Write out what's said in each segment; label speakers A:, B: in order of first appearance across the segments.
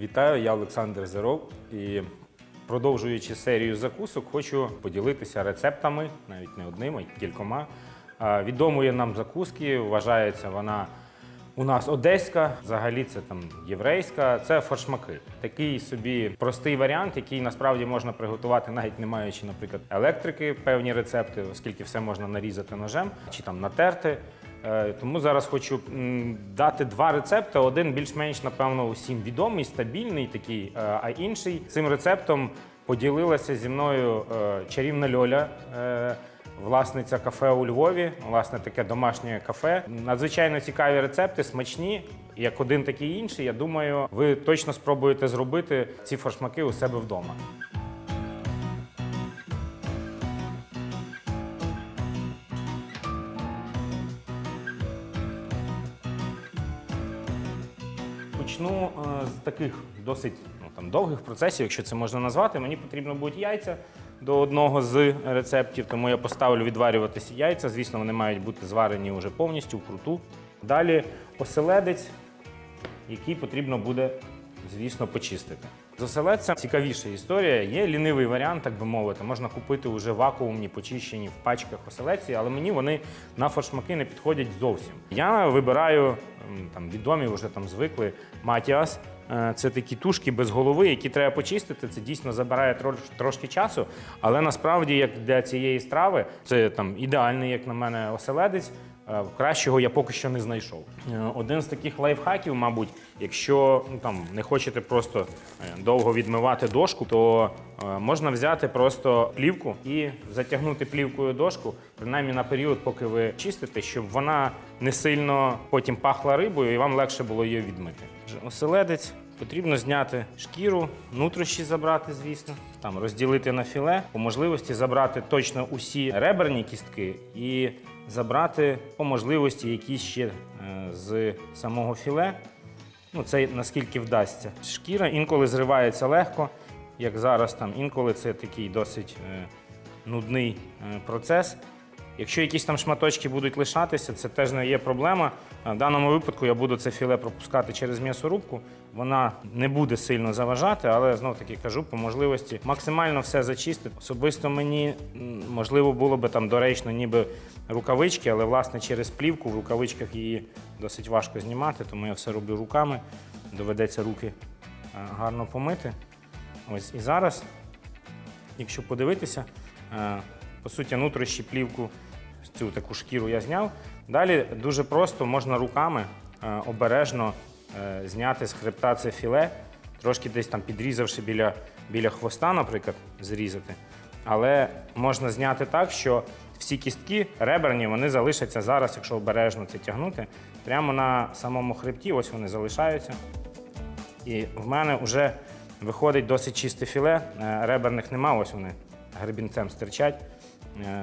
A: Вітаю, я Олександр Зеров. І продовжуючи серію закусок, хочу поділитися рецептами, навіть не одним, а кількома. Відомої нам закуски, вважається вона у нас одеська, взагалі це там єврейська, це форшмаки. Такий собі простий варіант, який насправді можна приготувати, навіть не маючи, наприклад, електрики, певні рецепти, оскільки все можна нарізати ножем чи там натерти. Е, Тому зараз хочу дати два рецепти. Один більш-менш, напевно, усім відомий, стабільний такий, е, а інший цим рецептом поділилася зі мною е, чарівна Льоля. Власниця кафе у Львові, власне, таке домашнє кафе. Надзвичайно цікаві рецепти, смачні, як один, так і інший. Я думаю, ви точно спробуєте зробити ці форшмаки у себе вдома. Почну е, з таких досить ну, там, довгих процесів, якщо це можна назвати. Мені потрібно будуть яйця до одного з рецептів, тому я поставлю відварюватися яйця. Звісно, вони мають бути зварені вже повністю круту. Далі оселедець, який потрібно буде, звісно, почистити. З оселедцем цікавіша історія. Є лінивий варіант, так би мовити. Можна купити вже вакуумні, почищені в пачках оселедці, але мені вони на форшмаки не підходять зовсім. Я вибираю там відомі, вже там звикли Матіас. Е, Це такі тушки без голови, які треба почистити. Це дійсно забирає трош- трошки часу. Але насправді, як для цієї страви, це там ідеальний, як на мене, оселедець. Е, Кращого я поки що не знайшов. Е, Один з таких лайфхаків, мабуть, якщо ну, там не хочете просто е, довго відмивати дошку, то можна взяти просто плівку і затягнути плівкою дошку, принаймні на період, поки ви чистите, щоб вона не сильно потім пахла рибою і вам легше було її відмити. Оселедець. Потрібно зняти шкіру, нутрощі забрати, звісно, там розділити на філе, по можливості забрати точно усі реберні кістки і забрати по можливості якісь ще е, з самого філе. Ну, це наскільки вдасться. Шкіра інколи зривається легко, як зараз там, інколи це такий досить е, нудний е, процес. Якщо якісь там шматочки будуть лишатися, це теж не є проблема. В даному випадку я буду це філе пропускати через м'ясорубку. Вона не буде сильно заважати, але знов таки кажу, по можливості максимально все зачистити. Особисто мені можливо було би там доречно, ніби рукавички, але власне через плівку в рукавичках її досить важко знімати, тому я все роблю руками. Доведеться руки е, гарно помити. Ось і зараз Якщо подивитися, е, по суті, нутрощі плівку, цю таку шкіру я зняв. Далі дуже просто можна руками е, обережно е, зняти з хребта це філе, трошки десь там підрізавши біля, біля хвоста, наприклад, зрізати. Але можна зняти так, що всі кістки реберні вони залишаться зараз, якщо обережно це тягнути, прямо на самому хребті, ось вони залишаються. І в мене вже виходить досить чисте філе. Е, Реберних нема, ось вони гребінцем стирчать.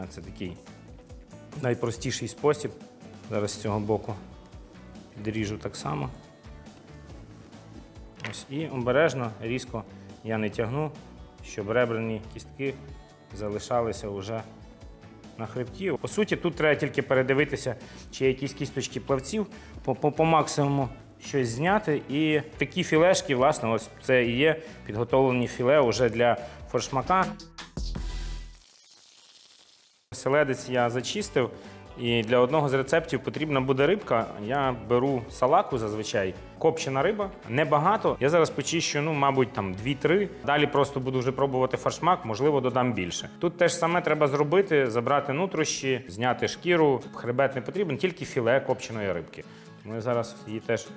A: Це такий найпростіший спосіб. Зараз з цього боку підріжу так само. Ось, і обережно, різко я не тягну, щоб реберні кістки залишалися вже на хребті. По суті, тут треба тільки передивитися, чи є якісь кісточки плавців, по, по, максимуму щось зняти. І такі філешки, власне, ось це і є підготовлені філе вже для форшмака. Селедець я зачистив. І для одного з рецептів потрібна буде рибка. Я беру салаку зазвичай, копчена риба, небагато. Я зараз почищу, ну, мабуть, там 2-3. Далі просто буду вже пробувати фаршмак, можливо, додам більше. Тут теж саме треба зробити: забрати нутрощі, зняти шкіру. Хребет не потрібен, тільки філе копченої рибки. Тому я зараз її теж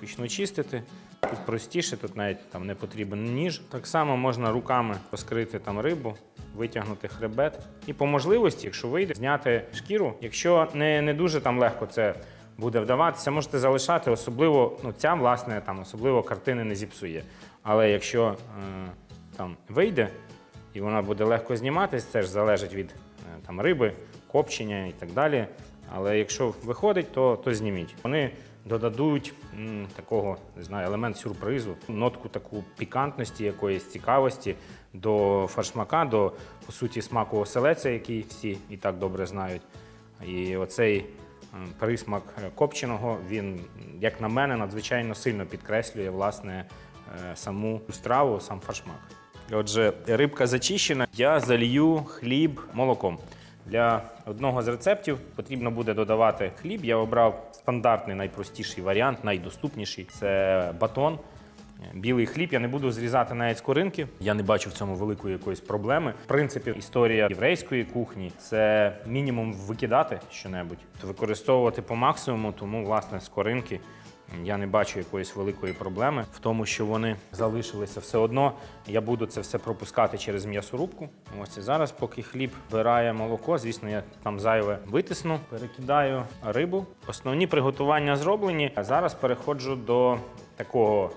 A: почну чистити. Тут простіше, тут навіть там не потрібен ніж. Так само можна руками розкрити там рибу, витягнути хребет. І по можливості, якщо вийде, зняти шкіру. Якщо не, не дуже там легко це буде вдаватися, можете залишати, особливо ну, ця, власне, там особливо картини не зіпсує. Але якщо е, там вийде і вона буде легко зніматись, це ж залежить від е, там, риби, копчення і так далі. Але якщо виходить, то, то зніміть. Вони додадуть м, такого не знаю, елемент сюрпризу, нотку таку пікантності, якоїсь цікавості до фаршмака, до по суті смаку оселеця, який всі і так добре знають. І оцей присмак копченого, він, як на мене, надзвичайно сильно підкреслює власне е, саму страву, сам фаршмак. Отже, рибка зачищена, я залью хліб молоком. Для одного з рецептів потрібно буде додавати хліб. Я обрав стандартний найпростіший варіант, найдоступніший це батон. Білий хліб я не буду зрізати навіть з коринки. Я не бачу в цьому великої якоїсь проблеми. В принципі, історія єврейської кухні це мінімум викидати щонебудь, використовувати по максимуму, тому власне з коринки. Я не бачу якоїсь великої проблеми в тому, що вони залишилися все одно. Я буду це все пропускати через м'ясорубку. Ось і зараз, поки хліб вбирає молоко, звісно, я там зайве витисну, перекидаю рибу. Основні приготування зроблені. А зараз переходжу до такого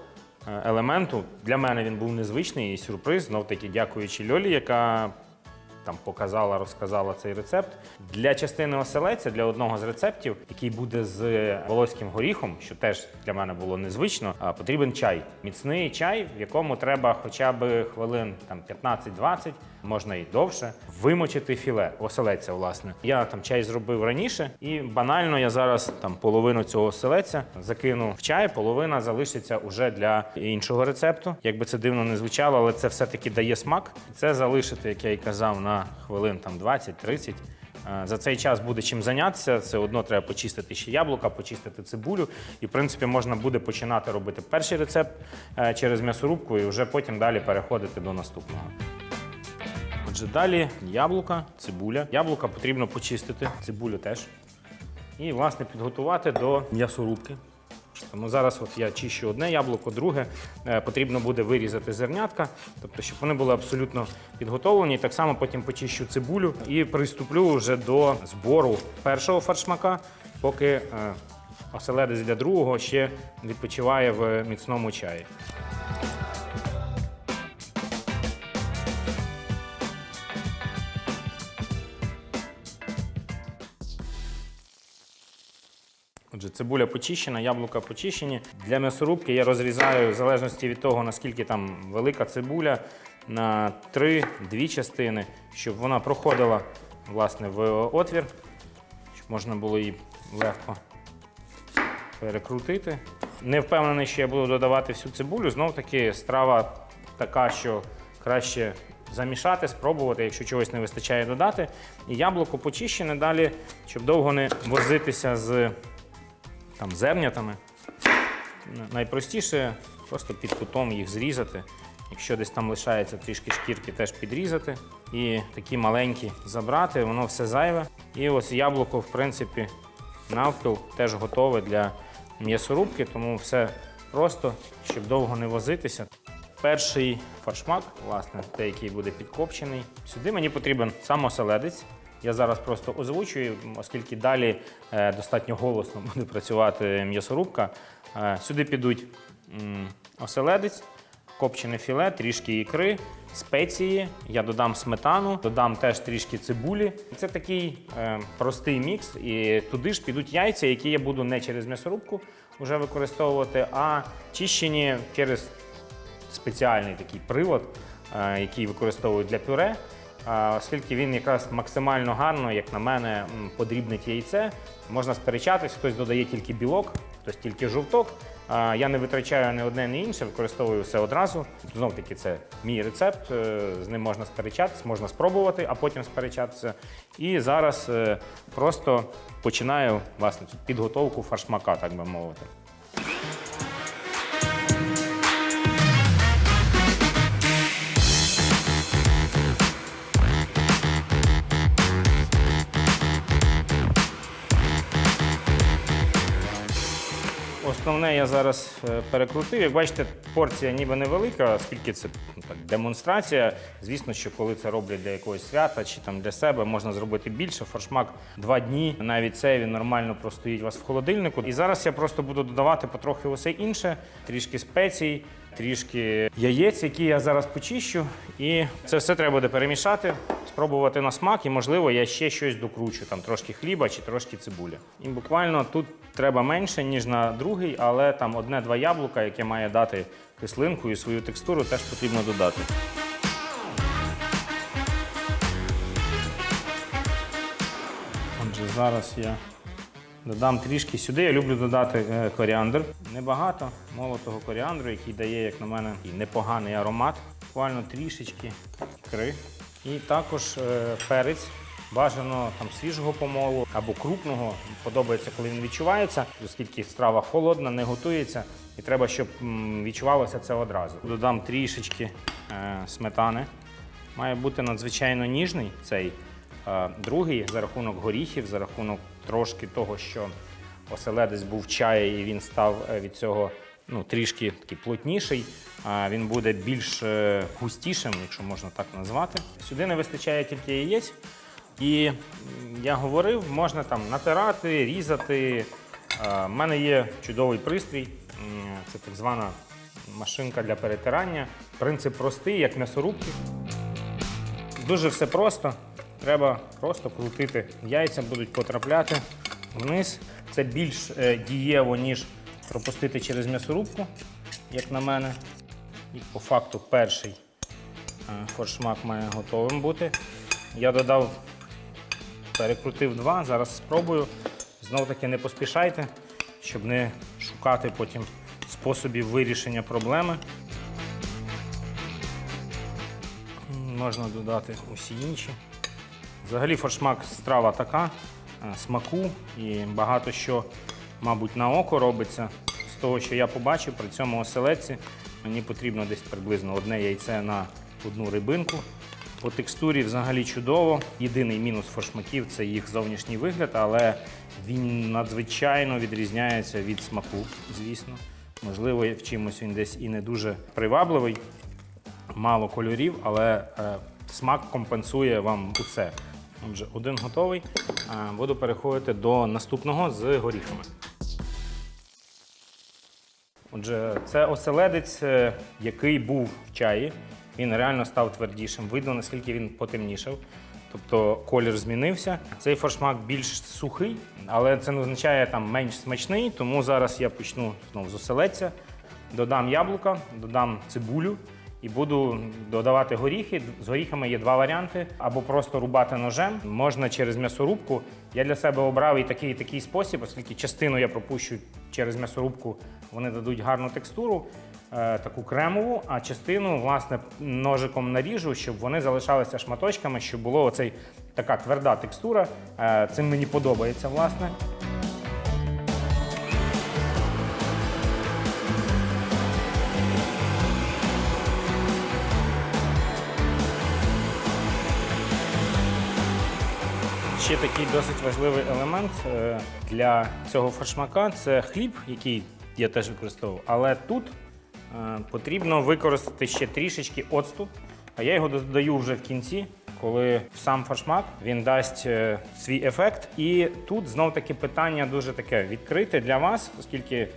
A: е, елементу. Для мене він був незвичний і сюрприз. Знов таки дякуючи Льолі, яка там показала, розказала цей рецепт. Для частини оселеця, для одного з рецептів, який буде з волоським горіхом, що теж для мене було незвично, потрібен чай. Міцний чай, в якому треба хоча б хвилин там 15-20, можна і довше, вимочити філе оселеця. Власне, я там чай зробив раніше, і банально я зараз там половину цього оселеця закину в чай, половина залишиться уже для іншого рецепту. Якби це дивно не звучало, але це все-таки дає смак. Це залишити, як я і казав, на хвилин там 20-30. Е, За цей час буде чим зайнятися. Все одно треба почистити ще яблука, почистити цибулю. І, в принципі, можна буде починати робити перший рецепт е, через м'ясорубку і вже потім далі переходити до наступного. Отже, далі яблука, цибуля. Яблука потрібно почистити, цибулю теж. І, власне, підготувати до м'ясорубки. Тому зараз от я чищу одне яблуко, друге Е, потрібно буде вирізати зернятка, тобто, щоб вони були абсолютно підготовлені. Так само потім почищу цибулю і приступлю вже до збору першого фаршмака, поки е, оселедець для другого ще відпочиває в міцному чаї. Отже, цибуля почищена, яблука почищені. Для м'ясорубки я розрізаю в залежності від того, наскільки там велика цибуля, на три-дві частини, щоб вона проходила власне в отвір, щоб можна було її легко перекрутити. Не впевнений, що я буду додавати всю цибулю. Знов таки страва така, що краще замішати, спробувати, якщо чогось не вистачає додати. І яблуко почищене далі, щоб довго не возитися з там, зернятами. Найпростіше просто під кутом їх зрізати. Якщо десь там лишається трішки шкірки, теж підрізати. І такі маленькі забрати, воно все зайве. І ось яблуко, в принципі, навпіл теж готове для м'ясорубки, тому все просто, щоб довго не возитися. Перший фаршмак, власне, той, який буде підкопчений. Сюди мені потрібен сам оселедець. Я зараз просто озвучую, оскільки далі е, достатньо голосно буде працювати м'ясорубка. Е, сюди підуть оселедець, копчене філе, трішки ікри, спеції. Я додам сметану, додам теж трішки цибулі. Це такий е, простий мікс. І туди ж підуть яйця, які я буду не через м'ясорубку вже використовувати, а чищені через спеціальний такий привод, який використовують для пюре. Оскільки він якраз максимально гарно, як на мене, подрібнить яйце. Можна сперечатись, хтось додає тільки білок, хтось тільки жовток. Я не витрачаю ні одне, ні інше, використовую все одразу. Знов таки, це мій рецепт. е, З ним можна сперечатись, можна спробувати, а потім сперечатися. І зараз е, просто починаю власне підготовку фаршмака, так би мовити. Основне я зараз е, перекрутив. Як бачите, порція ніби невелика, оскільки це ну, так, демонстрація. Звісно, що коли це роблять для якогось свята чи там для себе, можна зробити більше. Форшмак два дні. Навіть це він нормально простоїть у вас в холодильнику. І зараз я просто буду додавати потрохи усе інше, трішки спецій, трішки яєць, які я зараз почищу. І це все треба буде перемішати, спробувати на смак, і можливо я ще щось докручу, там трошки хліба чи трошки цибуля. І буквально тут треба менше, ніж на другий, але там одне-два яблука, яке має дати кислинку і свою текстуру, теж потрібно додати. Отже, зараз я Додам трішки сюди. Я люблю додати е, коріандр. Небагато молотого коріандру, який дає, як на мене, непоганий аромат. Буквально трішечки ікри. І також е, перець. Бажано там свіжого помолу або крупного. Подобається, коли він відчувається, оскільки страва холодна, не готується, і треба, щоб відчувалося це одразу. Додам трішечки е, сметани. Має бути надзвичайно ніжний цей е, другий за рахунок горіхів, за рахунок трошки того, що оселедець був в чаї і він став е, від цього ну, трішки такий плотніший. Він буде більш е, густішим, якщо можна так назвати. Сюди не вистачає тільки яєць. І я говорив, можна там натирати, різати. У мене є чудовий пристрій, це так звана машинка для перетирання. Принцип простий, як м'ясорубки. Дуже все просто. Треба просто крутити. Яйця будуть потрапляти вниз. Це більш е, дієво, ніж пропустити через м'ясорубку, як на мене. І по факту перший е, форшмак має готовим бути. Я додав, перекрутив два, зараз спробую. Знову таки не поспішайте, щоб не шукати потім способів вирішення проблеми. Можна додати усі інші. Взагалі форшмак страва така, е, смаку і багато що, мабуть, на око робиться. З того, що я побачив при цьому оселедці, мені потрібно десь приблизно одне яйце на одну рибинку. По текстурі взагалі чудово. Єдиний мінус форшмаків це їх зовнішній вигляд, але він надзвичайно відрізняється від смаку, звісно. Можливо, в чимось він десь і не дуже привабливий мало кольорів, але е, смак компенсує вам усе. Отже, один готовий. Е, буду переходити до наступного з горіхами. Отже, це оселедець, е, який був в чаї. Він реально став твердішим. Видно, наскільки він потемнішав. Тобто колір змінився. Цей форшмак більш сухий, але це не означає там менш смачний. Тому зараз я почну знову з оселедця. Додам яблука, додам цибулю і буду додавати горіхи. З горіхами є два варіанти: або просто рубати ножем, можна через м'ясорубку. Я для себе обрав і такий, і такий спосіб, оскільки частину я пропущу через м'ясорубку, вони дадуть гарну текстуру, е, таку кремову, а частину, власне, ножиком наріжу, щоб вони залишалися шматочками, щоб була оцей така тверда текстура. Е, Цим мені подобається, власне. Ще такий досить важливий елемент е, для цього фаршмака це хліб, який я теж використовував. Але тут е, потрібно використати ще трішечки оцту. А я його додаю вже в кінці, коли сам фаршмак він дасть е, свій ефект. І тут знов таки питання дуже таке відкрите для вас, оскільки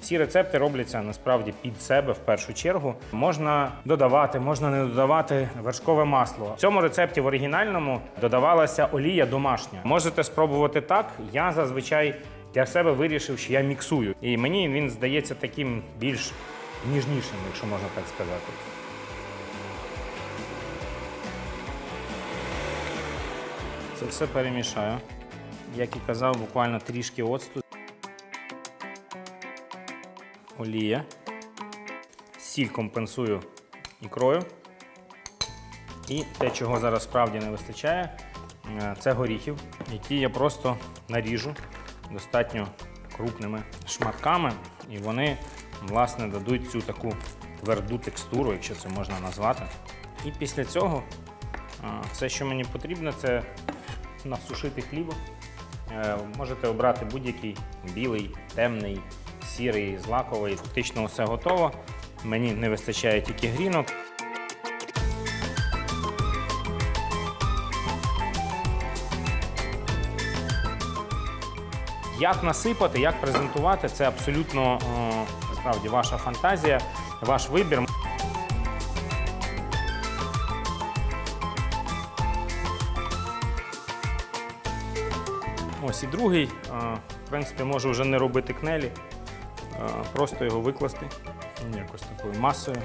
A: всі рецепти робляться насправді під себе в першу чергу. Можна додавати, можна не додавати вершкове масло. В цьому рецепті в оригінальному додавалася олія домашня. Можете спробувати так. Я зазвичай для себе вирішив, що я міксую. І мені він здається таким більш ніжнішим, якщо можна так сказати. Це все перемішаю. Як і казав, буквально трішки оцту. Олія. Сіль компенсую ікрою. І те, чого зараз справді не вистачає, е, це горіхів, які я просто наріжу достатньо крупними шматками, і вони, власне, дадуть цю таку тверду текстуру, якщо це можна назвати. І після цього е, все, що мені потрібно, це насушити хліб. Е, Можете обрати будь-який білий, темний, сірий, злаковий. Фактично все готово. Мені не вистачає тільки грінок. Як насипати, як презентувати, це абсолютно е, насправді ваша фантазія, ваш вибір. Ось і другий. е, В принципі, можу вже не робити кнелі, просто його викласти якось такою масою.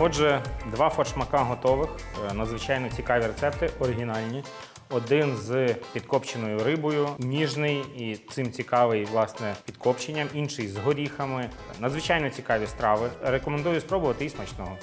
A: Отже, два форшмака готових. Е, Надзвичайно цікаві рецепти, оригінальні. Один з підкопченою рибою, ніжний і цим цікавий власне підкопченням, інший з горіхами. Надзвичайно цікаві страви. Рекомендую спробувати і смачного.